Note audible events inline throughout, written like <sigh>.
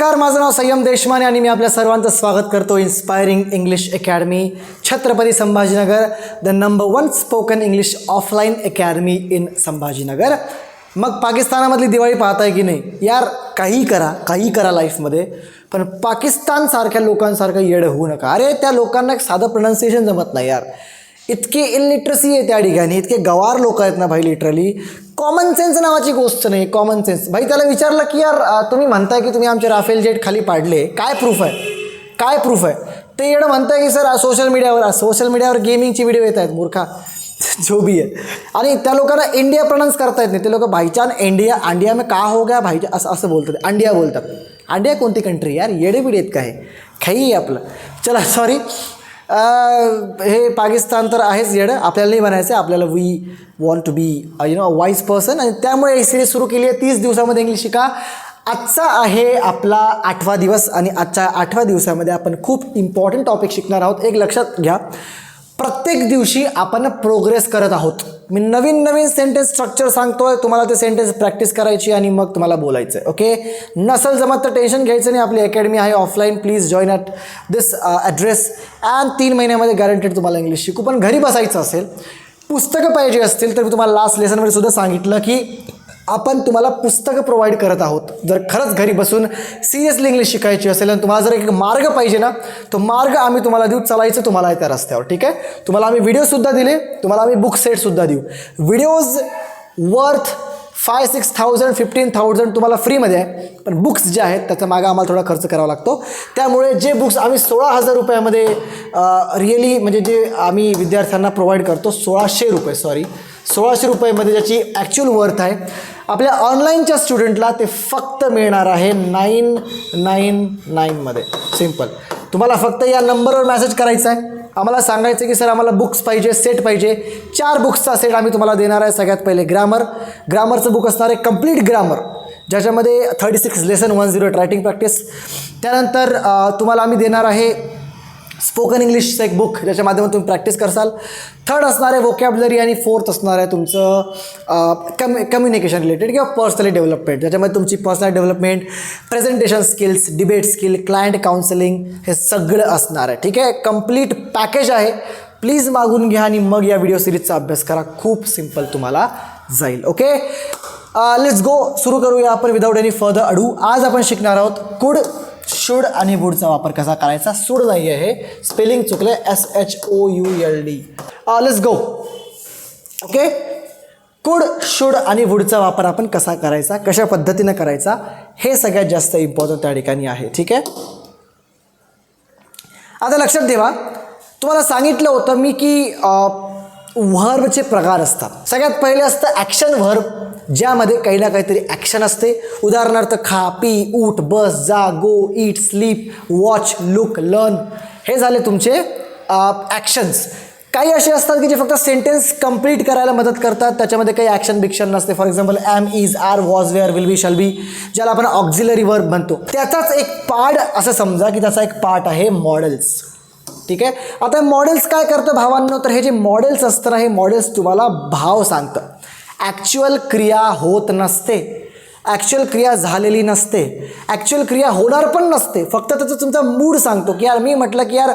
नमस्कार माझं नाव संयम देशमाने आणि मी आपल्या सर्वांचं स्वागत करतो inspiring English academy Chhatrapati Sambhajinagar the number one spoken English offline academy in Sambhajinagar. मग पाकिस्तानामधली दिवाळी पाहताय की नाही? यार काही करा काही करा लाईफमध्ये पण पाकिस्तानसारख्या लोकांसारखं येडं होऊ नका. अरे त्या लोकांना एक साधं प्रोनाऊन्सिएशन जमत नाही यार. इतकी इलिटरसी आहे त्या ठिकाणी इतके गवार लोक आहेत ना भाई लिटरली कॉमन सेन्स नावाची गोष्ट नाही कॉमन सेन्स भाई त्याला विचारलं की यार अं, तुम्ही म्हणताय की तुम्ही आमचे राफेल जेट खाली पाडले काय प्रूफ आहे? काय प्रूफ आहे? ते येणं म्हणताय की सर सोशल मीडियावर सोशल मीडियावर गेमिंगची व्हिडिओ येत आहेत मूर्खा. <laughs> जो भी आणि त्या लोकांना इंडिया प्रोनाऊन्स करता येत नाही. ते लोक भाईचान इंडिया अंडिया में का हो गया भाईचा असं असं बोलतात. अंडिया बोलतात. अंडिया कोणती कंट्री यार येडे बिडे आहेत काय आहे आपलं. चला सॉरी हे पाकिस्तान तर आहेच येडं. आपल्याला नाही म्हणायचं आहे आपल्याला we want to be you know wise person आणि त्यामुळे ही सिरीज सुरू केली आहे. तीस दिवसामध्ये इंग्लिश शिका. आजचा आहे आपला आठवा दिवस आणि आजच्या आठव्या दिवसामध्ये आपण खूप इम्पॉर्टंट टॉपिक शिकणार आहोत. एक लक्षात घ्या. प्रत्येक दिवशी आपण प्रोग्रेस करत आहोत. मी नवीन नवीन सेंटेन्स स्ट्रक्चर सांगतोय तुम्हाला ते सेंटेन्स प्रॅक्टिस करायची आणि मग तुम्हाला बोलायचं आहे ओके नसल जमत तर टेन्शन घ्यायचं नाही आपली अकॅडमी आहे offline please join at this address and तीन महिन्यामध्ये गॅरंटेड तुम्हाला इंग्लिश शिकू. पण घरी बसायचं असेल पुस्तकं पाहिजे असतील तर मी तुम्हाला लास्ट लेसनमध्ये सुद्धा सांगितलं की आपण तुम्हाला पुस्तकं प्रोव्हाइड करत आहोत. जर खरंच घरी बसून सिरियसली इंग्लिश शिकायची असेल आणि तुम्हाला जर एक मार्ग पाहिजे ना तो मार्ग आम्ही तुम्हाला देऊ चालायचं तुम्हाला आहे त्या रस्त्यावर ठीक आहे? तुम्हाला आम्ही व्हिडिओसुद्धा दिले तुम्हाला आम्ही बुक सेटसुद्धा देऊ. Videos worth five six thousand fifteen thousand तुम्हाला फ्रीमध्ये आहे. पण बुक्स जे आहेत त्याचा मागं आम्हाला थोडा खर्च करावा लागतो. त्यामुळे जे बुक्स आम्ही सोळा हजार रुपयामध्ये रिअली म्हणजे जे आम्ही विद्यार्थ्यांना प्रोव्हाइड करतो सोळाशे रुपये सॉरी सोळाशे रुपयामध्ये ज्याची ॲक्च्युअल वर्थ आहे. आपल्या ऑनलाईनच्या स्टुडंटला ते फक्त मिळणार आहे नाईन नाईन नाईनमध्ये सिंपल तुम्हाला फक्त या नंबरवर मॅसेज करायचा आहे. आम्हाला सांगायचं की सर आम्हाला बुक्स पाहिजे सेट पाहिजे. चार बुक्सचा सेट आम्ही तुम्हाला देणार आहे सगळ्यात पहिले ग्रामर. ग्रामरचं बुक असणार आहे कंप्लीट ग्रामर ज्याच्यामध्ये thirty six lesson one zero writing practice त्यानंतर तुम्हाला आम्ही देणार आहे स्पोकन इंग्लिशचं एक बुक ज्याच्या माध्यमातून तुम्ही प्रॅक्टिस करसाल. थर्ड असणार आहे वोकॅबलरी आणि फोर्थ असणार आहे तुमचं कम्यु कम्युनिकेशन रिलेटेड किंवा पर्सनली डेव्हलपमेंट ज्याच्यामध्ये तुमची personal development presentation skills debate skill client counselling हे सगळं असणार आहे. ठीक आहे? कंप्लीट पॅकेज आहे. प्लीज मागून घ्या आणि मग या व्हिडिओ सिरीजचा अभ्यास करा. खूप सिंपल तुम्हाला जाईल. ओके लेट्स गो सुरू करूया आपण विदाऊट एनी फर्दर अडू आज आपण शिकणार आहोत कुड शुड आणि वुडचा वापर कसा करायचा? सूड नाही आहे. स्पेलिंग चुकलं S H O U L D let's go okay could should आणि वुडचा वापर आपण कसा करायचा? कशा पद्धतीनं करायचा? हे सगळ्यात जास्त इम्पॉर्टंट त्या ठिकाणी आहे. ठीक आहे? आता लक्षात ठेवा. तुम्हाला सांगितलं होतं मी की व्हर्बचे प्रकार असतात. सगळ्यात पहिले असतं ॲक्शन व्हर्ब ज्यामध्ये काही ना काहीतरी ॲक्शन असते. उदाहरणार्थ खा पी उठ बस जा go eat sleep watch look learn हे झाले तुमचे ॲक्शन्स काही असे असतात की जे फक्त सेंटेन्स कंप्लीट करायला मदत करतात. त्याच्यामध्ये काही ॲक्शन बिक्शन नसते. For example am is are was were will be shall be ज्याला आपण ऑक्झिलरी वर्ब म्हणतो. त्याचाच एक पार्ट असं समजा की त्याचा एक पार्ट आहे मॉडेल्स ठीक आहे? आता मॉडेल्स काय करतं भावांनो? तर हे जे मॉडेल्स असतं ना हे मॉडेल्स तुम्हाला भाव सांगतं. ॲक्च्युअल क्रिया होत नसते. ॲक्च्युअल क्रिया झालेली नसते. ॲक्च्युअल क्रिया होणार पण नसते. फक्त त्याचा तुमचा मूड सांगतो की यार मी म्हटलं की यार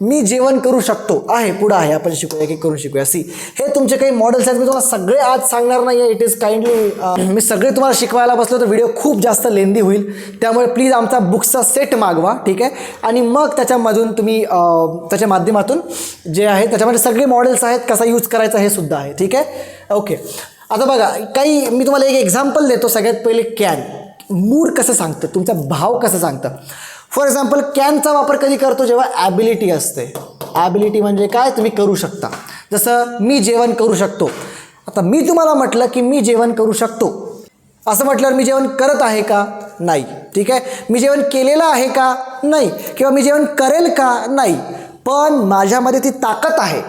मी जेवण करू शकतो. आहे पुढं आहे आपण शिकूया एक एक करून शिकूया. सी हे तुमचे काही मॉडेल्स आहेत मी तुम्हाला सगळे आज सांगणार नाही आहे इट इज काइंडली मी सगळे तुम्हाला शिकवायला बसलो तर व्हिडिओ खूप जास्त लेंदी होईल. त्यामुळे प्लीज आमचा बुक्सचा सेट मागवा ठीक आहे? आणि मग त्याच्यामधून तुम्ही uh, त्याच्या माध्यमातून जे आहे त्याच्यामध्ये सगळे मॉडेल्स आहेत कसा यूज करायचा हे सुद्धा आहे ठीक आहे? ओके आता बघा काही मी तुम्हाला एक एक्झाम्पल देतो सगळ्यात पहिले कॅन मूड कसं सांगतं? तुमचा भाव कसं सांगतं? फॉर एक्झाम्पल कॅनचा वापर कधी करतो जेव्हा ॲबिलिटी असते. ॲबिलिटी म्हणजे काय? तुम्ही करू शकता. जसं मी जेवण करू शकतो. आता मी तुम्हाला म्हटलं की मी जेवण करू शकतो. असं म्हटल्यावर मी जेवण करत आहे का? नाही. ठीक आहे? मी जेवण केलेलं आहे का? नाही. किंवा मी जेवण करेल का? नाही. पण माझ्यामध्ये ती ताकद आहे.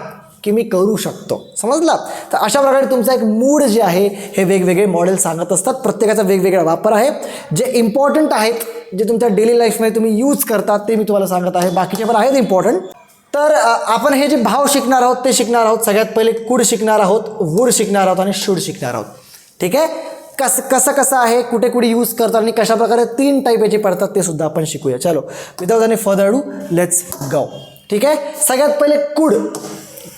की मी करू शकतो. समजला? तर अशा प्रकारे तुमचा एक मूड जे आहे हे वेगवेगळे मॉडेल सांगत असतात. प्रत्येकाचा वेगवेगळा वापर आहे. जे इम्पॉर्टंट आहेत जे तुमच्या डेली लाईफमध्ये तुम्ही यूज करतात ते मी तुम्हाला सांगत आहे. बाकीचे पण आहेत इम्पॉर्टंट तर आपण हे जे भाव शिकणार आहोत ते शिकणार आहोत. सगळ्यात पहिले कुड शिकणार आहोत वूड शिकणार आहोत आणि शूड शिकणार आहोत. ठीक आहे? कस कसं कसं आहे कुठे कुठे यूज करतात आणि कशा प्रकारे तीन टाईप याचे पडतात ते सुद्धा आपण शिकूया. चलो विदाउट आणि फर्दर डू लेट्स गो ठीक आहे? सगळ्यात पहिले कुड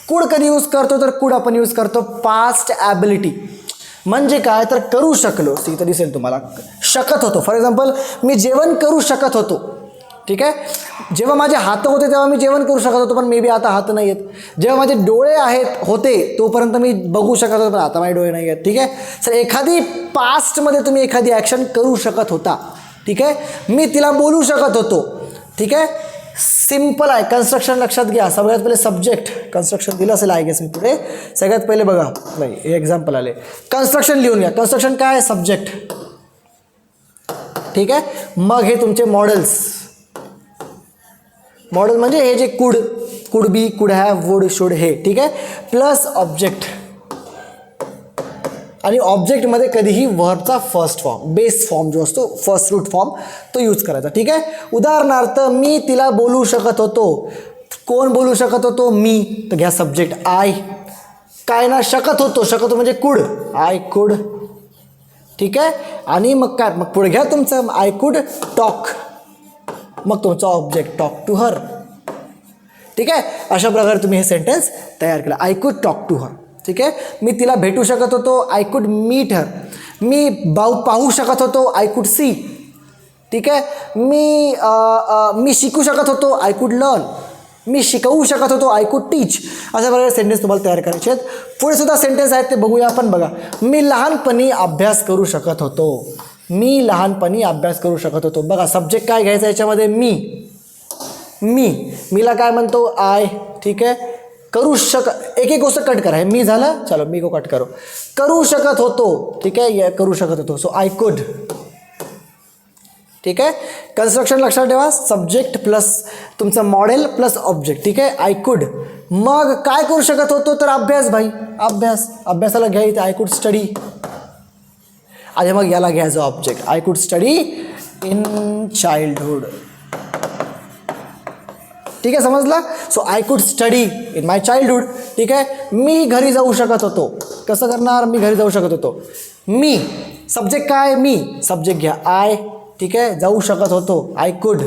कुड कधी यूज करतो तर कुड आपण यूज करतो पास्ट ॲबिलिटी. म्हणजे काय? तर करू शकलो. इथं दिसेल तुम्हाला. शकत होतो. फॉर एक्झाम्पल मी जेवण करू शकत होतो. ठीक आहे? जेव्हा माझे हात होते तेव्हा मी जेवण करू शकत होतो पण मे बी आता हात नाही आहेत. जेव्हा माझे डोळे आहेत होते तोपर्यंत मी बघू शकत होतो पण आता माझे डोळे नाही आहेत. ठीक आहे? सर एखादी पास्टमध्ये तुम्ही एखादी ॲक्शन करू शकत होता. ठीक आहे? मी तिला बोलू शकत होतो. ठीक आहे? सिम्पल आहे कन्स्ट्रक्शन लक्षात घ्या. सगळ्यात पहिले सब्जेक्ट कन्स्ट्रक्शन दिलं असेल आय मी पुढे. सगळ्यात पहिले बघा. नाही, हे एक्झाम्पल आले. कन्स्ट्रक्शन लिहून घ्या. कन्स्ट्रक्शन सब्जेक्ट ठीक आहे? मग हे तुमचे मॉडेल्स मॉडेल म्हणजे हे जे कुड could be could have would should हे. ठीक आहे? प्लस ऑब्जेक्ट आणि ऑब्जेक्टमध्ये कधीही वर्बचा फर्स्ट फॉर्म बेस फॉर्म जो असतो फर्स्ट रूट फॉर्म तो यूज करायचा. ठीक आहे? उदाहरणार्थ मी तिला बोलू शकत होतो. कोण बोलू शकत होतो? मी. तर घ्या सब्जेक्ट आय काय ना शकत होतो. शकत म्हणजे कुड आय कुड ठीक आहे? आणि मग काय? मग पुढे घ्या तुमचं. आय कुड टॉक मग तुमचा ऑब्जेक्ट टॉक टू हर ठीक आहे? अशा प्रकारे तुम्ही हे सेंटेन्स तयार केलं. I could talk to her ठीक आहे? मी तिला भेटू शकत होतो. आय कुड मीट हर मी बाऊ पाहू शकत होतो. आय कुड सी ठीक आहे? मी मी शिकू शकत होतो. आय कुड लर्न मी शिकवू शकत होतो. आय कुड टीच अशा प्रकारे सेंटेन्स तुम्हाला तयार करायचे आहेत. पुढेसुद्धा सेंटेन्स आहेत ते बघूया आपण बघा. मी लहानपणी अभ्यास करू शकत होतो. मी लहानपणी अभ्यास करू शकत होतो. बघा सब्जेक्ट काय घ्यायचा याच्यामध्ये? मी. मी. मीला काय म्हणतो? आय ठीक आहे? करू शक एक एक गोष्ट कट करा. हे मी झालं चलो मी को कट करो. करू शकत होतो ठीक आहे? या करू शकत होतो. सो आय कुड ठीक आहे? कन्स्ट्रक्शन लक्षात ठेवा. सब्जेक्ट प्लस तुमचं मॉडेल प्लस ऑब्जेक्ट ठीक आहे? आय कुड मग काय करू शकत होतो? तर अभ्यास भाई. अभ्यास. अभ्यासाला घ्या इथे. आय कुड स्टडी आणि मग याला घ्यायचं object I could study in childhood ठीक आहे समजलं? So I could study in my childhood ठीक आहे? मी घरी जाऊ शकत होतो. कसं करणार? मी घरी जाऊ शकत होतो. मी सब्जेक्ट काय? मी सब्जेक्ट घ्या. आय ठीक आहे? जाऊ शकत होतो. आय कुड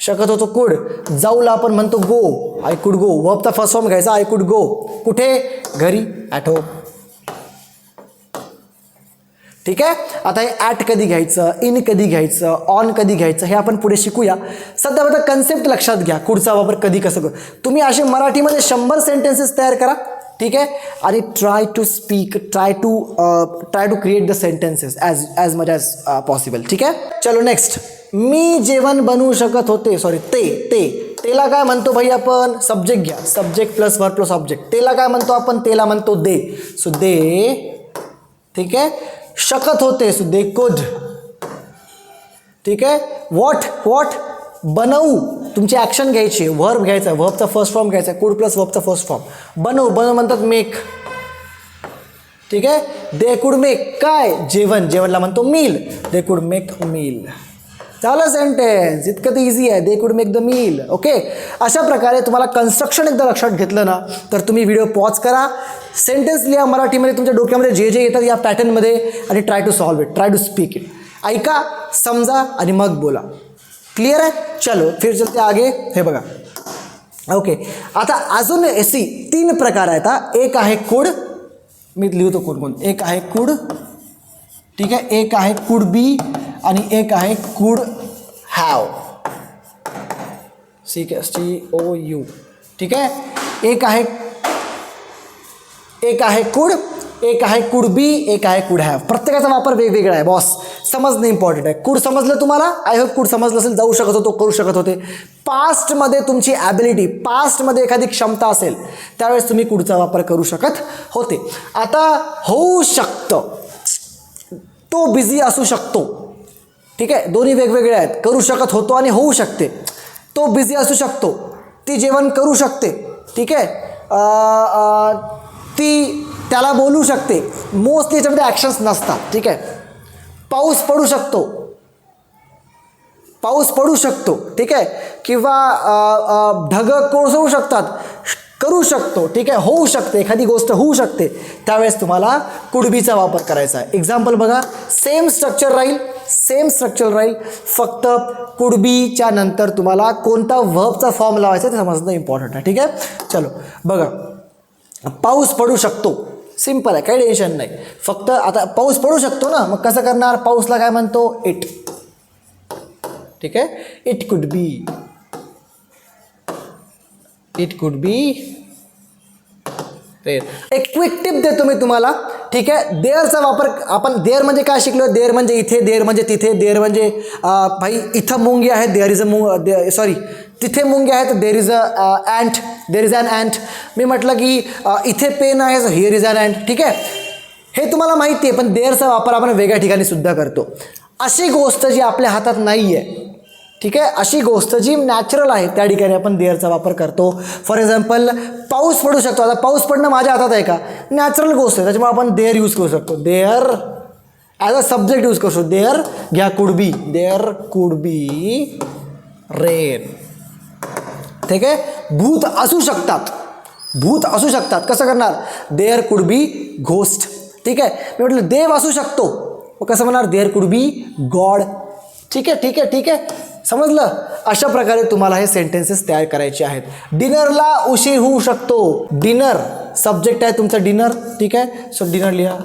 शकत होतो कुड जाऊला आपण म्हणतो गो आय कुड गो वर्बचा फर्स्ट फॉर्म घ्यायचा. आय कुड गो कुठे? घरी ॲट होम ठीक आहे? आता हे ॲट कधी घ्यायचं इन कधी घ्यायचं ऑन कधी घ्यायचं हे आपण पुढे शिकूया. सध्या आता कन्सेप्ट लक्षात घ्या कुडचा वापर कधी कसं करू. तुम्ही असे मराठीमध्ये शंभर सेंटेन्सेस तयार करा ठीक आहे? आणि try to speak try to try to create the sentences as as much as possible ठीक आहे? चलो नेक्स्ट मी जेवण बनवू शकत होते सॉरी ते ते. तेला काय म्हणतो भाई आपण? सब्जेक्ट घ्या. Subject plus verb plus object तेला काय म्हणतो आपण? तेला म्हणतो दे. सो दे ठीक आहे? शकत होते सो दे कुड ठीक आहे? वॉट वॉट बनवू. तुमची ॲक्शन घ्यायची. वर्ब घ्यायचा. वर्बचा फर्स्ट फॉर्म घ्यायचा. कुड प्लस वर्बचा फर्स्ट फॉर्म बनवू. बनव म्हणतात मेक ठीक आहे? दे कुड मेक काय? जेवण. जेवणला म्हणतो meal they could make meal झालं सेंटेन्स इतकं तर इझी आहे. They could make the meal okay अशा प्रकारे तुम्हाला कन्स्ट्रक्शन एकदा लक्षात घेतलं ना तर तुम्ही व्हिडिओ पॉज करा. सेंटेन्स लिहा मराठीमध्ये तुमच्या डोक्यामध्ये जे जे येतात या पॅटर्नमध्ये आणि try to solve it try to speak it ऐका समजा आणि मग बोला. क्लिअर आहे? चलो फिर चलते आगे. हे बघा. ओके आता अजून एसी तीन प्रकार आहेत हा. एक आहे कुड मी लिहितो कोण कोण. एक आहे कुड ठीक आहे? एक आहे कुड बी आणि एक आहे could have. C K C O U ठीक आहे? एक आहे एक आहे कुड एक आहे कुड बी एक आहे कुड हॅव. प्रत्येकाचा वापर वेगवेगळा आहे बॉस समजणं इम्पॉर्टंट आहे. कुड समजलं तुम्हाला? आय होप कुड समजलं असेल जाऊ शकत होतो करू शकत होते. पास्टमध्ये तुमची ॲबिलिटी पास्टमध्ये एखादी क्षमता असेल त्यावेळेस तुम्ही कुडचा वापर करू शकत होते. आता होऊ शकतं. तो बिझी असू शकतो. ठीक आहे? दोन्ही वेगवेगळे आहेत. करू शकत होतो आणि होऊ शकते. तो बिझी असू शकतो. ती जेवण करू शकते. ठीक आहे? ती त्याला बोलू शकते. मोस्टली याच्यामध्ये ॲक्शन्स नसतात. ठीक आहे? पाऊस पडू शकतो. पाऊस पडू शकतो. ठीक आहे? किंवा ढग अ, कोसळू शकतात. करू शकतो ठीक आहे? होऊ शकते एखादी गोष्ट होऊ शकते. त्यावेळेस तुम्हाला कुडबीचा वापर करायचा आहे. एक्झाम्पल बघा सेम स्ट्रक्चर राहील सेम स्ट्रक्चर राहील. फक्त कुडबीच्या नंतर तुम्हाला कोणता व्हबचा फॉर्म लावायचा ते समजणं इम्पॉर्टंट आहे ठीक आहे? चलो बघा. पाऊस पडू शकतो. सिंपल आहे काही टेन्शन नाही. फक्त आता पाऊस पडू शकतो ना मग कसं करणार? पाऊसला काय म्हणतो? इट ठीक आहे? It could be it could बी एक क्विक टिप देतो मी तुम्हाला. ठीक आहे? देअरचा वापर आपण देअर म्हणजे काय शिकलो? देअर म्हणजे इथे देअर म्हणजे तिथे देअर म्हणजे भाई इथं मुंगी आहे देअर इज अ मुंग सॉरी तिथे मुंगी आहेत there is a ant there is an ant मी म्हटलं की इथे पेन आहे हिअर इज अन अँट ठीक आहे? हे तुम्हाला माहिती आहे पण देअरचा वापर आपण वेगळ्या ठिकाणी सुद्धा करतो. अशी गोष्ट जी आपल्या हातात नाही आहे ठीक आहे? अशी गोष्ट जी नॅचरल आहे त्या ठिकाणी आपण देअरचा वापर करतो. फॉर एक्झाम्पल पाऊस पडू शकतो. आता पाऊस पडणं माझ्या हातात आहे का? नॅचरल गोष्ट आहे. त्याच्यामुळे आपण देअर यूज करू शकतो. There as a subject use करू शकतो. देअर घ्या could be there could be rain ठीक आहे? भूत असू शकतात. भूत असू शकतात. कसं करणार? देअर कुड बी घोस्ट ठीक आहे? मी म्हटलं देव असू शकतो. मग कसं म्हणणार? देअर कुड बी गॉड ठीक आहे? ठीक आहे? ठीक आहे? समजलं? अशा प्रकारे तुम्हाला हे सेंटेन्सेस तयार करायचे आहेत. डिनरला उशीर होऊ शकतो. डिनर सब्जेक्ट आहे तुमचं डिनर ठीक आहे? सो डिनर लिहा.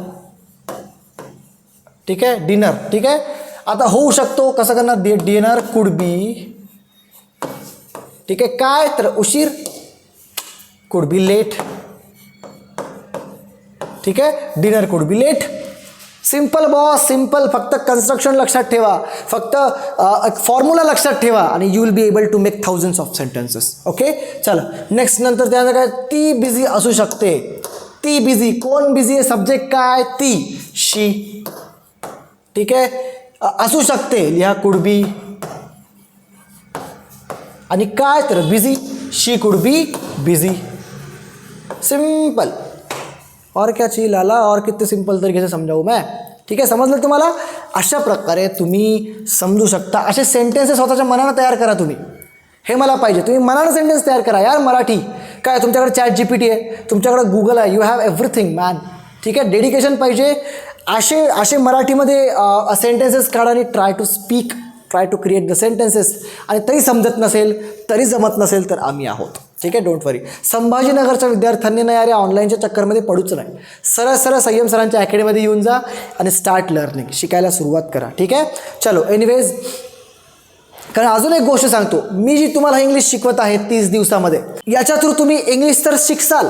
ठीक आहे? डिनर ठीक आहे? आता होऊ शकतो. कसं करणार? दे डिनर कुड बी ठीक आहे? काय? तर उशीर कुड बी लेट ठीक आहे? Dinner could be late simple boss simple फक्त कन्स्ट्रक्शन लक्षात ठेवा. फक्त फॉर्म्युला लक्षात ठेवा आणि you will be able to make thousands of sentences okay चला. नेक्स्ट नंतर त्यानंतर काय? ती बिझी असू शकते. ती बिझी कोण बिझी आहे? सब्जेक्ट काय? ती. शी ठीक आहे? असू शकते. लिहा कुड बी आणि काय? तर busy she could be busy simple और क्या चाहिए लाला? और कितने सिंपल तरीके से समजावू मैं? ठीक आहे समजलं तुम्हाला अशा प्रकारे तुम्ही समजू शकता. असे सेंटेन्सेस स्वतःच्या मनानं तयार करा तुम्ही. हे मला पाहिजे. तुम्ही मनानं सेंटेन्स तयार करा. यार मराठी. काय तुमच्याकडे चॅट जी पी टी आहे? तुमच्याकडे गुगल आहे. यू हॅव एव्हरीथिंग मॅन ठीक आहे डेडिकेशन पाहिजे. असे असे मराठीमध्ये सेंटेन्सेस काढा आणि try to speak try to create the sentences आणि तरी समजत नसेल तरी जमत नसेल तर आम्ही आहोत. ठीक आहे डोंट वरी संभाजीनगरच्या विद्यार्थ्यांनी ना यार या ऑनलाईनच्या चक्करमध्ये पडूच नाही. सरळ सरळ संयम सरांच्या अकॅडमीमध्ये येऊन जा आणि स्टार्ट लर्निंग शिकायला सुरुवात करा. ठीक आहे? चलो एनिवेज कारण अजून एक गोष्ट सांगतो. मी जी तुम्हाला इंग्लिश शिकवत आहे तीस दिवसामध्ये याच्या थ्रू तुम्ही इंग्लिश तर शिकसाल.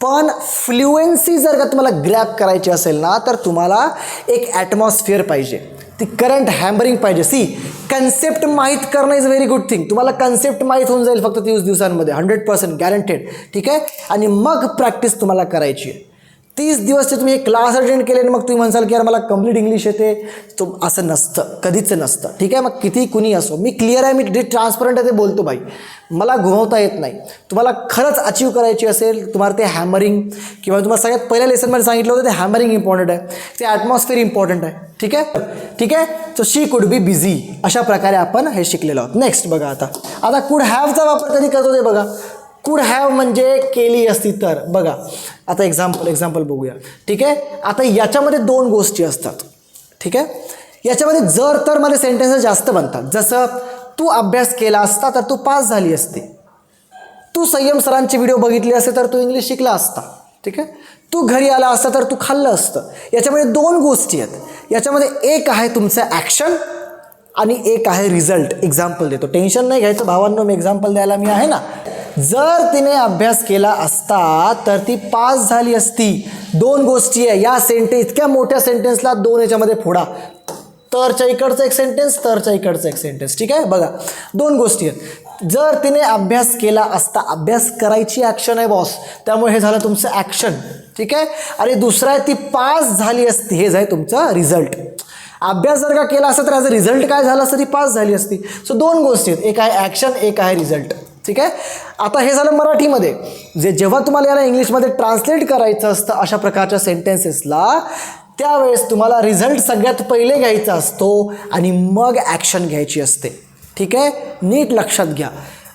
पण फ्लुएन्सी जर का तुम्हाला ग्रॅप करायची असेल ना तर तुम्हाला एक ॲटमॉस्फिअर पाहिजे. ती करंट हॅम्बरिंग पाहिजे. सी कन्सेप्ट माहीत करणं इज व्हेरी गुड थिंग तुम्हाला कन्सेप्ट माहीत होऊन जाईल फक्त तीस दिवसांमध्ये. हंड्रेड पर्सेंट गॅरंटेड ठीक आहे? आणि मग प्रॅक्टिस तुम्हाला करायची आहे. तीस दिवसचे तुम्ही एक क्लास अटेंड केले आणि मग तुम्ही म्हणसाल की यार मला कंप्लीट इंग्लिश येते. तो असं नसतं कधीच नसतं. ठीक आहे? मग किती कुणी असो. मी क्लिअर आहे मी डी ट्रान्सपरंट आहे ते बोलतो भाई. मला घुमवता येत नाही. तुम्हाला खरंच अचीव करायची असेल तुम्हाला ते हॅमरिंग किंवा तुम्हाला सगळ्यात पहिल्या लेसनमध्ये सांगितलं होतं ते हॅमरिंग इम्पॉर्टंट आहे. ते ॲटमॉस्फिअर इम्पॉर्टंट आहे. ठीक आहे? ठीक आहे? So she could be busy अशा प्रकारे आपण हे शिकलेलो आहोत. नेक्स्ट बघा आता. आता कुड हॅवचा वापर कधी करतो ते बघा. कुड हॅव म्हणजे केली असती तर. बघा आता एक्झाम्पल एक्झाम्पल बघूया. ठीक आहे? आता याच्यामध्ये दोन गोष्टी असतात. ठीक आहे? याच्यामध्ये जर तर मध्ये सेंटेन्सेस जास्त बनतात. जसं तू अभ्यास केला असता तर तू पास झाली असती. तू संयम सरांचे व्हिडिओ बघितले असते तर तू इंग्लिश शिकला असता. ठीक आहे? तू घरी आला असता तर तू खाल्लं असतं. याच्यामध्ये दोन गोष्टी आहेत. याच्यामध्ये एक आहे तुमचं ॲक्शन आणि एक आहे रिझल्ट एक्झाम्पल देतो. टेन्शन नाही घ्यायचं. भावांनो मी एक्झाम्पल द्यायला मी आहे ना. जर तिने अभ्यास केला असता तर ती पास झाली असती. दोन गोष्टी आहे. या सेंटेन्स इतक्या मोठ्या सेंटेन्सला दोन याच्यामध्ये फोडा. तरच्या इकडचं एक सेंटेन्स तरच्या इकडचं एक सेंटेन्स ठीक आहे? बघा. दोन गोष्टी आहेत. जर तिने अभ्यास केला असता अभ्यास करायची ॲक्शन आहे बॉस त्यामुळे हे झालं तुमचं ॲक्शन ठीक आहे? आणि दुसरं आहे ती पास झाली असती. हे आहे तुमचं रिझल्ट अभ्यास जर का केला असता तर ॲज अ रिझल्ट काय झाला असतं? ती पास झाली असती. सो दोन गोष्टी आहेत. एक आहे ॲक्शन एक आहे रिझल्ट ठीक आहे? आता हे झालं मराठीमध्ये. जे जेव्हा तुम्हाला याला इंग्लिशमध्ये ट्रान्सलेट करायचं असतं अशा प्रकारच्या सेंटेन्सेसला त्यावेळेस तुम्हाला रिझल्ट सगळ्यात पहिले घ्यायचा असतो आणि मग ॲक्शन घ्यायची असते. ठीक आहे? नीट लक्षात घ्या.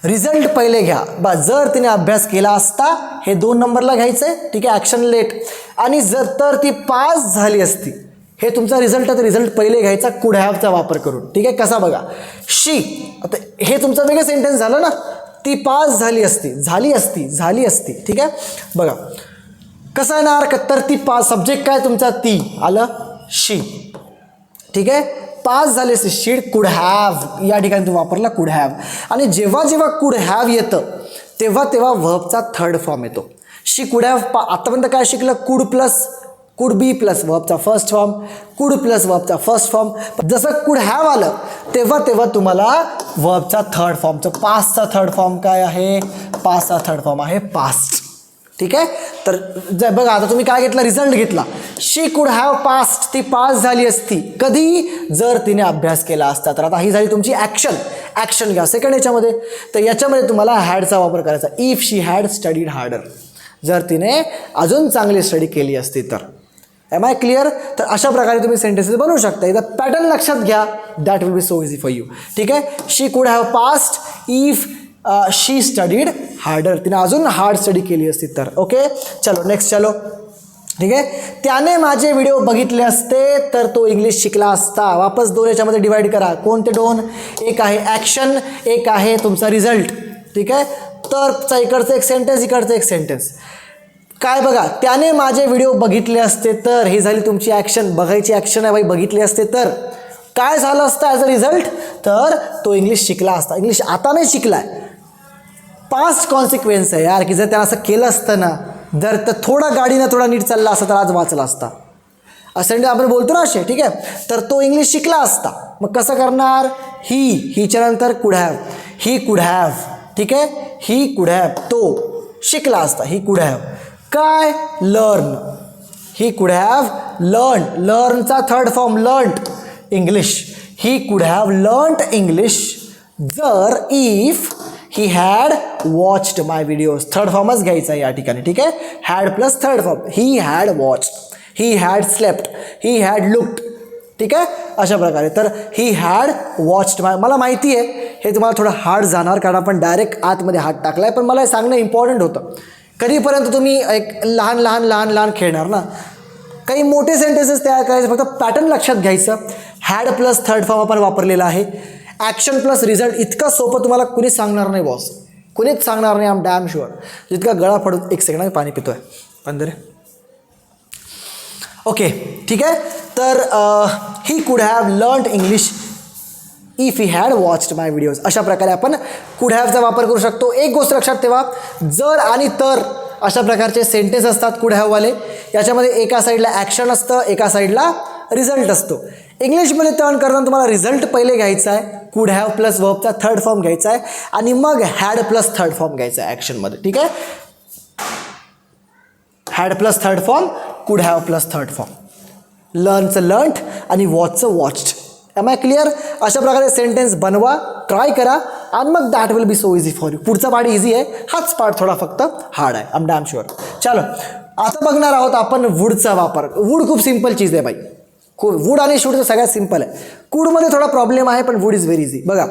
रिझल्ट पहिले घ्या. बा जर तिने अभ्यास केला असता हे दोन नंबरला घ्यायचं आहे ठीक आहे? ॲक्शन लेट आणि जर तर ती पास झाली असती हे तुमचा रिझल्ट आहे रिझल्ट पहिले घ्यायचा कुड हॅवचा वापर करून. ठीक आहे? कसा बघा? शी आता हे तुमचं वेगळं सेंटेन्स झालं ना? ती पास झाली असती झाली असती झाली असती. ठीक आहे? बघा. कसं येणार का तर ती पास सब्जेक्ट काय तुमचा? ती. आलं? शी. ठीक आहे? पास झाली असती. शीड कुड हॅव या ठिकाणी तू वापरला कुड हॅव आणि जेव्हा जेव्हा कुड हॅव येतं तेव्हा तेव्हा व्हबचा थर्ड फॉर्म येतो. शी कुड हॅव पा आतापर्यंत काय शिकलं? Could plus could be plus वर्बचा first form could plus वर्बचा फर्स्ट फॉर्म. जसं कुड हॅव आलं तेव्हा तेव्हा तुम्हाला वर्बचा थर्ड फॉर्मचं पासचा थर्ड फॉर्म काय आहे? पासचा थर्ड फॉर्म आहे पास्ट ठीक आहे? तर जर बघा आता तुम्ही काय घेतला? रिझल्ट घेतला. शी कुड हॅव पास्ट ती पास झाली असती. कधी? जर तिने अभ्यास केला असता. तर आता ही झाली तुमची ॲक्शन ॲक्शन घ्या. सेकंड याच्यामध्ये. तर याच्यामध्ये तुम्हाला हॅडचा वापर करायचा. If she had studied harder जर तिने अजून चांगली स्टडी केली असती तर. एम आय क्लिअर तर अशा प्रकारे तुम्ही सेंटेन्सेस बनवू शकता. एकदा पॅटर्न लक्षात घ्या. That will be so easy for you ठीक आहे? She could have past if she studied harder तिने अजून हार्ड स्टडी केली असती तर. ओके चलो नेक्स्ट चलो. ठीक आहे? त्याने माझे व्हिडिओ बघितले असते तर तो इंग्लिश शिकला असता. वापस दोन याच्यामध्ये डिवाईड करा. कोणते दोन? एक आहे ॲक्शन एक आहे तुमचा रिझल्ट ठीक आहे? तरचा इकडचं एक सेंटेन्स इकडचं एक सेंटेन्स काय बघा त्याने माझे व्हिडिओ बघितले असते तर ही झाली तुमची ॲक्शन बघायची ॲक्शन आहे बाई बघितली असते तर. काय झालं असतं ॲज अ रिझल्ट तर तो इंग्लिश शिकला असता. इंग्लिश आता नाही शिकला आहे पास्ट कॉन्सिक्वेन्स आहे यार की जर त्यानं असं केलं असतं ना जर तर थोडा गाडीनं थोडा नीट चालला असता तर आज वाचला असता. असं म्हणजे आपण बोलतो ना असे ठीक आहे? तर तो इंग्लिश शिकला असता. मग कसं करणार? ही हिच्या नंतर कुड हॅव ही कुड हॅव ठीक आहे? ही कुड हॅव तो शिकला असता. ही कुड हॅव काय? Learn he could have learn लर्नचा third form learnt English he could have learnt English जर if he had watched my videos third फॉर्मच घ्यायचा या ठिकाणी ठीक आहे? Had plus third form he had watch he had slept he had looked ठीक आहे? अशा प्रकारे. तर ही हॅड वॉच्ड माय मला माहिती आहे हे तुम्हाला थोडं हार्ड जाणार कारण आपण डायरेक्ट आतमध्ये हात टाकला आहे पण मला हे सांगणं इम्पॉर्टंट होतं. कधीपर्यंत तुम्ही एक लहान लहान लहान लहान खेळणार ना? काही मोठे सेंटेन्सेस तयार करायचे फक्त पॅटर्न लक्षात घ्यायचं. हॅड प्लस थर्ड फॉर्म आपण वापरलेला आहे. ॲक्शन प्लस रिझल्ट इतकं सोपं तुम्हाला कुणीच सांगणार नाही बॉस कुणीच सांगणार नाही आम डॅम शुअर जितका गळा पडून एक सेकंड पाणी पितोय. पंधरे ओके ठीक आहे? तर he could have learn English if you had watched my videos अशा प्रकारे आपण कुड हॅवचा वापर करू शकतो. एक गोष्ट लक्षात ठेवा जर आणि तर अशा प्रकारचे सेंटेन्स असतात कुड हॅववाले याच्यामध्ये एका साईडला ॲक्शन असतं एका साईडला रिझल्ट असतो. इंग्लिशमध्ये टर्न करताना तुम्हाला रिझल्ट पहिले घ्यायचा आहे कुड हॅव प्लस वर्बचा थर्ड फॉर्म घ्यायचा आहे आणि मग हॅड प्लस थर्ड फॉर्म घ्यायचा आहे ॲक्शनमध्ये ठीक आहे? Had plus third form could have plus third form लर्नचं learned आणि वॉचचं वॉच्ड एम आय क्लिअर अशा प्रकारे सेंटेन्स बनवा ट्राय करा आणि मग that will be so easy for you पुढचा पार्ट इझी आहे. हाच पार्ट थोडा फक्त हार्ड आहे. आम डॅम शुअर चलो आता बघणार आहोत आपण वूडचा वापर. वूड खूप सिंपल चीज आहे बाई. खूप वूड आणि शूडचं सगळ्यात सिंपल आहे. कूडमध्ये थोडा प्रॉब्लेम आहे पण वूड इज व्हेरी इझी बघा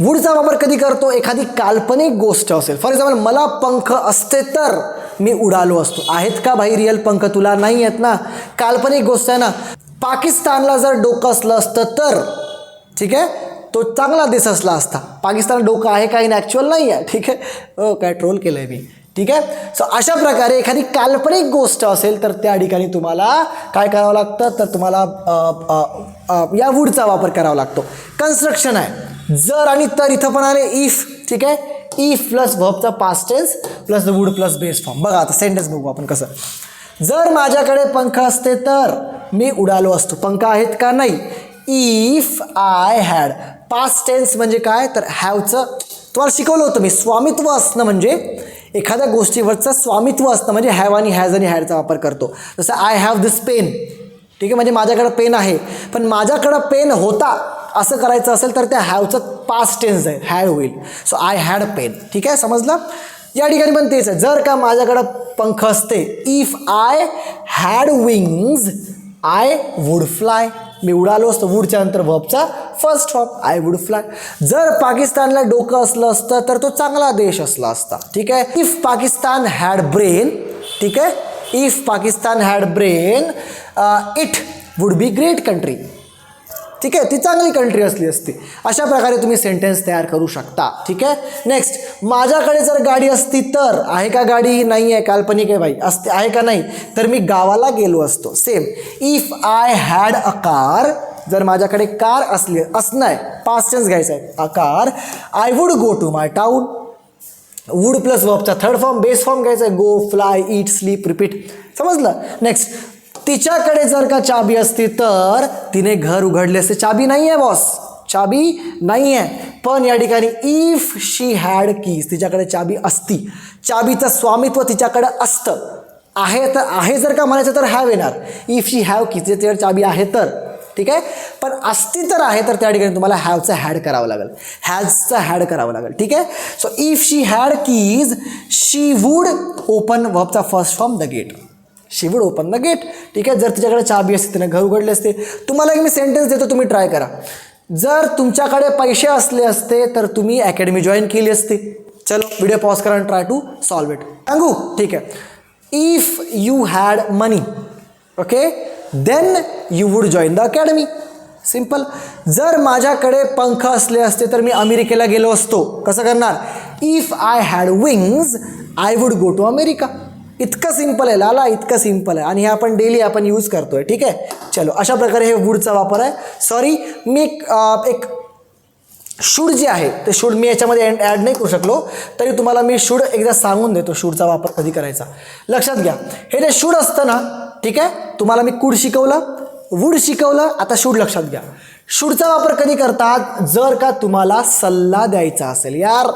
वूडचा वापर कधी करतो? एखादी काल्पनिक गोष्ट असेल. फॉर एक्झाम्पल मला पंख असते तर मी उडालो असतो. आहेत का भाई रिअल पंख? तुला नाही आहेत ना. काल्पनिक गोष्ट आहे ना. पाकिस्तानला जर डोकं असलं असतं तर ठीक आहे? तो चांगला देश असला असता. पाकिस्तान डोकं आहे काही नाही ॲक्च्युअल नाही आहे ठीक आहे? हो काय ट्रोल केलं आहे मी. ठीक आहे? सो अशा प्रकारे एखादी काल्पनिक गोष्ट असेल तर त्या ठिकाणी तुम्हाला काय करावं लागतं? तर तुम्हाला या वूडचा वापर करावा लागतो. कन्स्ट्रक्शन आहे. जर आणि तर इथं पण आले इफ ठीक आहे? If plus व्हबचा past tense plus would plus base form बघा आता सेंटेन्स बघू आपण कसं. जर माझ्याकडे पंख असते तर मी उडालो असतो. पंख आहेत का नाही? If I had past tense म्हणजे काय? तर हॅवचं तुम्हाला शिकवलं होतं मी. स्वामित्व असणं म्हणजे एखाद्या गोष्टीवरचं स्वामित्व असणं म्हणजे हॅव आणि हॅज आणि हॅडचा वापर करतो. जसं आय हॅव दिस पेन ठीक आहे? म्हणजे माझ्याकडं पेन आहे. पण माझ्याकडं पेन होता असं करायचं असेल तर त्या हॅवचं पास्ट टेन्स आहे. हॅड होईल सो आय हॅड पेन ठीक आहे? समजलं? या ठिकाणी पण तेच आहे. जर का माझ्याकडं पंख असते. If I had wings I would fly मी उडालो असतो वूडच्या नंतर व्हबचा first form I would fly जर पाकिस्तानला डोकं असलं असतं तर तो चांगला देश असला असता. ठीक आहे? इफ पाकिस्तान हॅड ब्रेन ठीक आहे? If Pakistan had brain it would be great country ठीक आहे? ती चांगली कंट्री असली असती. अशा प्रकारे तुम्ही सेंटेन्स तयार करू शकता. ठीक आहे? नेक्स्ट माझ्याकडे जर गाडी असती तर आहे का गाडी? नाही आहे काल्पनिक आहे भाई असते आहे का नाही? तर मी गावाला गेलो असतो. Same if I had a car जर माझ्याकडे कार असली असणं आहे पास टेन्स घ्यायचं आहे a car I would go to my town would plus वर्बचा third form base form घ्यायचा आहे go fly eat sleep repeat समजलं? नेक्स्ट तिच्याकडे जर का चाबी असती तर तिने घर उघडले असते चाबी नाही आहे बॉस चाबी नाही आहे पण या ठिकाणी इफ शी हॅड कीज तिच्याकडे चाबी असती. चाबीचं स्वामित्व तिच्याकडे असतं. आहे तर आहे जर का म्हणायचं तर हॅव येणार. इफ शी हॅव कीज तिच्याकडे चाबी आहे तर. ठीक आहे? पण असती तर आहे तर त्या ठिकाणी तुम्हाला हॅवचं हॅड करावं लागेल. हॅजचं हॅड करावं लागेल. ठीक आहे? So if she had keys she would open वबचा first from the gate she would open the gate ठीक आहे? जर तिच्याकडे चाबी असते तिने घर उघडले असते तुम्हाला एक मी सेंटेन्स देतो तुम्ही ट्राय करा. जर तुमच्याकडे पैसे असले असते तर तुम्ही अकॅडमी जॉईन केली असती. चलो व्हिडिओ पॉज करा आणि ट्राय टू सॉल्व इट सांगू ठीक आहे. If you had money okay then you would join the academy simple जर माझ्याकडे पंख असले असते तर मी अमेरिकेला गेलो असतो. कसं करणार? If I had wings I would go to America इतकं सिंपल आहे लाला इतकं सिंपल आहे. आणि हे आपण डेली आपण यूज करतो आहे ठीक आहे? चलो अशा प्रकारे हे वूडचा वापर आहे. सॉरी मी एक एक शूड जे आहे ते शूड मी याच्यामध्ये ॲड नाही करू शकलो. तरी तुम्हाला मी शूड एकदा सांगून देतो शूडचा वापर कधी करायचा. लक्षात घ्या. हे जे शूड असतं ना ठीक आहे? तुम्हाला मी कूड शिकवलं. वूड शिकवलं आता शूड लक्षात घ्या. शूडचा वापर कधी करतात? जर का तुम्हाला सल्ला द्यायचा असेल. यार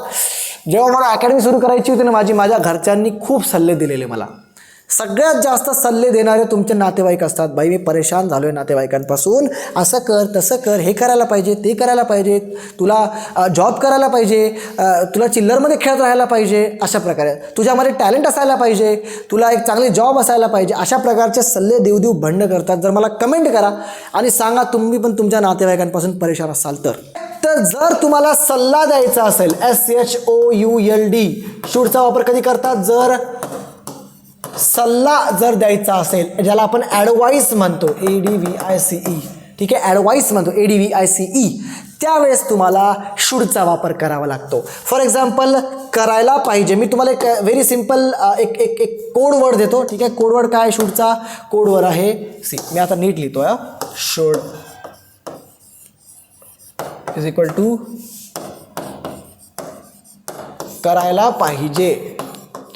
जेव्हा मला अकॅडमी सुरू करायची होती ना माझी माझ्या घरच्यांनी खूप सल्ले दिलेले मला. सगळ्यात जास्त सल्ले देणारे तुमचे नातेवाईक असतात. बाई मी परेशान झालो आहे नातेवाईकांपासून. असं कर तसं कर हे करायला पाहिजे ते करायला पाहिजे तुला जॉब करायला पाहिजे तुला चिल्लरमध्ये खेळत राहायला पाहिजे अशा प्रकारे. तुझ्यामध्ये टॅलेंट असायला पाहिजे तुला एक चांगली जॉब असायला पाहिजे अशा प्रकारचे सल्ले देऊ देऊ भंड करतात. जर मला कमेंट करा आणि सांगा तुम्ही पण तुमच्या नातेवाईकांपासून परेशान असाल तर. तर जर तुम्हाला सल्ला द्यायचा असेल S H O U L D शूडचा वापर कधी करतात? जर सल्ला जर द्यायचा असेल ज्याला आपण ॲडवाईस म्हणतो A D V I C E ठीक आहे? ॲडवाईस म्हणतो A D V I C E त्यावेळेस तुम्हाला शूडचा वापर करावा लागतो. फॉर एक्झाम्पल करायला पाहिजे. मी तुम्हाला एक व्हेरी सिंपल एक एक एक कोड वर्ड देतो ठीक आहे? कोडवर्ड काय शूडचा कोड आहे सी मी आता नीट लिहितो या शूड इज इक्वल टू करायला पाहिजे.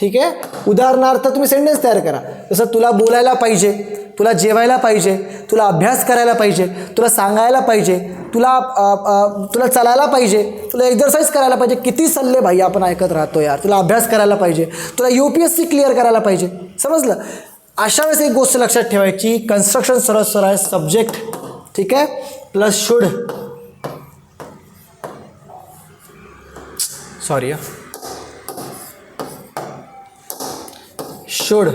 ठीक आहे? उदाहरणार्थ तुम्ही सेंटेन्स तयार करा. जसं तुला बोलायला पाहिजे तुला जेवायला पाहिजे तुला अभ्यास करायला पाहिजे तुला सांगायला पाहिजे तुला तुला चालायला पाहिजे तुला एक्झरसाईज करायला पाहिजे. किती सल्ले भाई आपण ऐकत राहतो यार. तुला अभ्यास करायला पाहिजे तुला U P S C clear करायला पाहिजे. समजलं? अशा वेळेस एक गोष्ट लक्षात ठेवायची कन्स्ट्रक्शन सरळ सरळ सब्जेक्ट ठीक आहे? प्लस शुड सॉरी शुड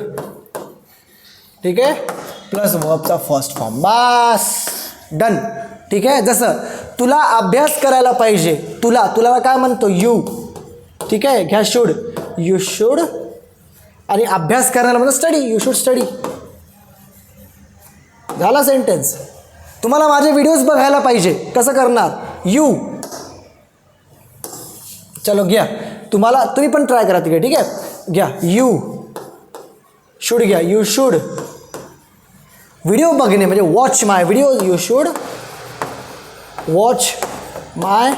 ठीक आहे? प्लस वर्बचा फर्स्ट फॉर्म बस. डन ठीक आहे? जसं तुला अभ्यास करायला पाहिजे. तुला तुला काय म्हणतो? यू ठीक आहे? घ्या शुड यू शुड आणि अभ्यास करायला म्हणतो स्टडी यू शुड स्टडी झाला सेंटेन्स तुम्हाला माझे व्हिडिओज बघायला पाहिजे. कसं करणार? यू चलो घ्या. तुम्हाला तुम्ही पण ट्राय करा तिकडे. ठीक आहे? घ्या. यू शूड घ्या यू शूड व्हिडिओ बघणे म्हणजे watch my video you should watch my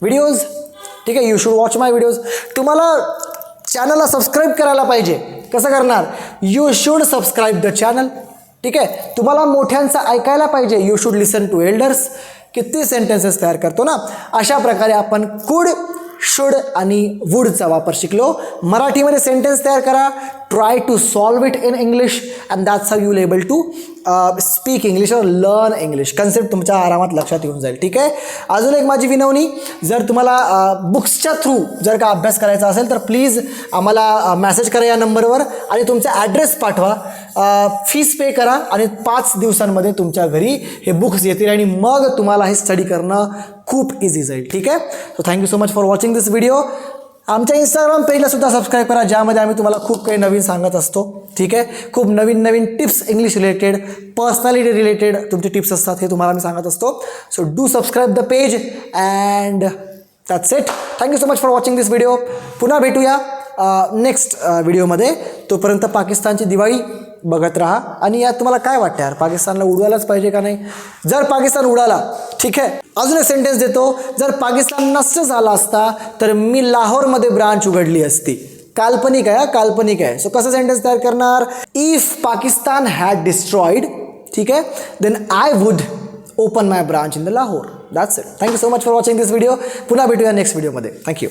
videos ठीक आहे you should watch my videos तुम्हाला चॅनलला सबस्क्राईब करायला पाहिजे. कसं करणार? You should subscribe the channel ठीक आहे तुम्हाला मोठ्यांचं ऐकायला पाहिजे. You should listen to elders किती सेंटेन्सेस तयार करतो ना? अशा प्रकारे आपण कुड शुड आणि वूडचा वापर शिकलो. मराठीमध्ये सेंटेन्स तयार करा. Try to solve it in English and that's how you able to speak English और लर्न इंग्लिश कन्सेप्ट तुमच्या आरामात लक्षात येऊन जाईल. ठीक आहे? अजून एक माझी विनवणी. जर तुम्हाला बुक्सच्या थ्रू जर का अभ्यास करायचा असेल तर प्लीज आम्हाला मॅसेज करा या नंबरवर आणि तुमचा ॲड्रेस पाठवा. फीस पे करा आणि पाच दिवसांमध्ये तुमच्या घरी हे बुक्स येतील आणि मग तुम्हाला हे स्टडी करणं खूप इझी जाईल. ठीक आहे? So thank you so much for watching this video आमच्या इंस्टाग्राम पेजला सुद्धा सबस्क्राईब करा ज्यामध्ये आम्ही तुम्हाला खूप काही नवीन सांगत असतो. ठीक आहे? खूप नवीन नवीन tips English related personality related तुमचे टिप्स असतात हे तुम्हाला आम्ही सांगत असतो. So do subscribe the page and that's it thank you so much for watching this video पुन्हा भेटूया uh, नेक्स्ट व्हिडिओमध्ये uh, तोपर्यंत पाकिस्तानची दिवाळी बघत राहा. आणि यात तुम्हाला काय वाटतं यार? पाकिस्तानला उडवायलाच पाहिजे का नाही? जर पाकिस्तान उडाला ठीक आहे? अजून एक सेंटेन्स देतो. जर पाकिस्तान नष्ट झाला असता तर मी लाहोरमध्ये ब्रांच उघडली असती. काल्पनिक आहे हा, काल्पनिक आहे. सो कसं सेंटेन्स तयार करणार? इफ पाकिस्तान हॅड डिस्ट्रॉईड ठीक आहे? Then I would open my branch in the Lahore that's it thank you so much for watching this video पुन्हा भेटूया नेक्स्ट व्हिडिओमध्ये थँक्यू